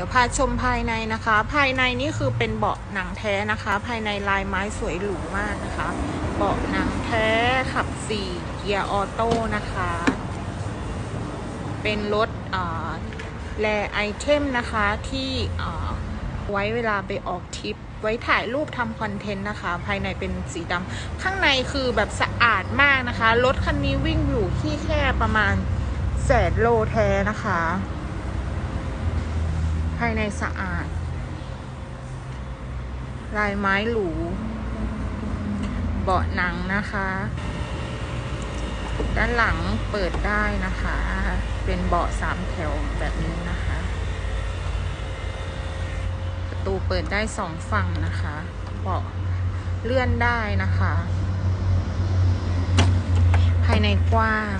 ดี๋ยวพาชมภายในนะคะ ภายในนี่คือเป็นเบาะหนังแท้นะคะ ภายในลายไม้สวยหรูมากนะคะ เบาะหนังแท้ขับสี่เกียร์ออโต้นะคะ เป็นรถอ่าแลไอเทมนะคะที่ไว้เวลาไปออกทริปไว้ถ่ายรูปทำคอนเทนต์นะคะ ภายในเป็นสีดำข้างในคือแบบสะอาดมากนะคะ รถคันนี้วิ่งอยู่ที่แค่ประมาณแสนโลแท้นะคะ ภายในสะอาด ลายไม้หรู เบาะหนังนะคะ ด้านหลังเปิดได้นะคะ เป็นเบาะสามแถวแบบนี้นะคะ ประตูเปิดได้สองฝั่งนะคะ เบาะเลื่อนได้นะคะ ภายในกว้าง